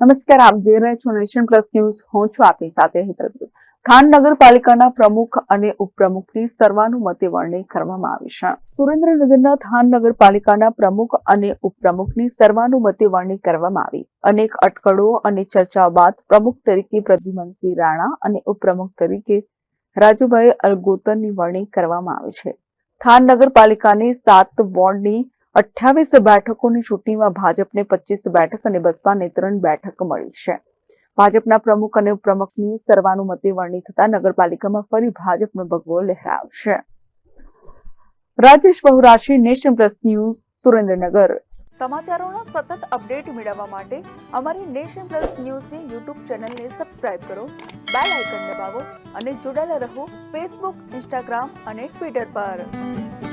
નમસ્કાર, આપ જોઈ રહ્યા છો નેશન પ્લસ ન્યૂઝ. હું છું આપની સાથે હેતલ ખાન નગરપાલિકાના પ્રમુખ અને ઉપપ્રમુખની સર્વાનુમતે વરણી કરવામાં આવી છે. સુરેન્દ્રનગરના થાન નગરપાલિકાના પ્રમુખ અને ઉપપ્રમુખની સર્વાનુમતે વરણી કરવામાં આવી. અનેક અટકળો અને ચર્ચાઓ બાદ પ્રમુખ તરીકે પ્રદ્યુમનસિંહ રાણા અને ઉપપ્રમુખ તરીકે રાજુભાઈ અલગોતરની વરણી કરવામાં આવી છે. થાન નગરપાલિકાની સાત વોર્ડની અઠ્યાવીસ બેઠકોની ચૂંટણીમાં ભાજપને પચીસ બેઠક અને બસપાને ત્રણ બેઠક મળી છે. ભાજપના પ્રમુખ અને ઉપપ્રમુખની સર્વાનુમતે વરણી થતા નગરપાલિકામાં ફરી ભાજપનો ભગવો લહેરાવશે. Rajesh Bahurashi, Nation Plus News, Surendranagar. સમાચારોના સતત અપડેટ મેળવવા માટે અમારી નેશન પ્લસ ન્યૂઝની યુટ્યુબ ચેનલને સબસ્ક્રાઇબ કરો, બેલ આઇકન દબાવો અને જોડાયેલા રહો ફેસબુક, ઇન્સ્ટાગ્રામ અને ટ્વિટર પર.